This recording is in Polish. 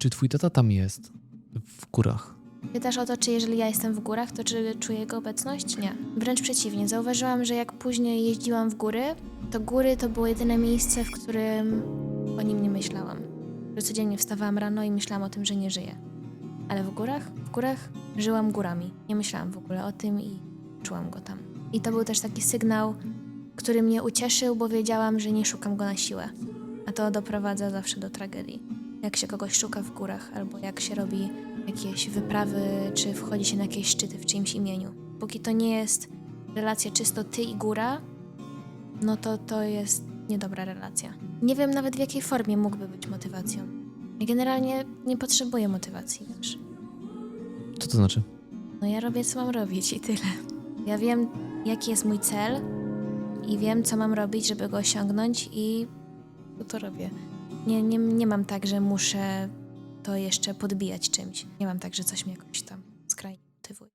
Czy twój tata tam jest? W górach. Pytasz o to, czy jeżeli ja jestem w górach, to czy czuję jego obecność? Nie. Wręcz przeciwnie. Zauważyłam, że jak później jeździłam w góry, to góry to było jedyne miejsce, w którym o nim nie myślałam. Że codziennie wstawałam rano i myślałam o tym, że nie żyję. Ale w górach? W górach żyłam górami. Nie myślałam w ogóle o tym i czułam go tam. I to był też taki sygnał, który mnie ucieszył, bo wiedziałam, że nie szukam go na siłę. A to doprowadza zawsze do tragedii. Jak się kogoś szuka w górach, albo jak się robi jakieś wyprawy, czy wchodzi się na jakieś szczyty w czyimś imieniu. Póki to nie jest relacja czysto ty i góra, no to to jest niedobra relacja. Nie wiem nawet w jakiej formie mógłby być motywacją. Ja generalnie nie potrzebuję motywacji też. Co to znaczy? No ja robię co mam robić i tyle. Ja wiem jaki jest mój cel i wiem co mam robić, żeby go osiągnąć i to, to robię. Nie, nie, nie mam tak, że muszę to jeszcze podbijać czymś. Nie mam tak, że coś mnie jakoś tam skrajnie motywuje.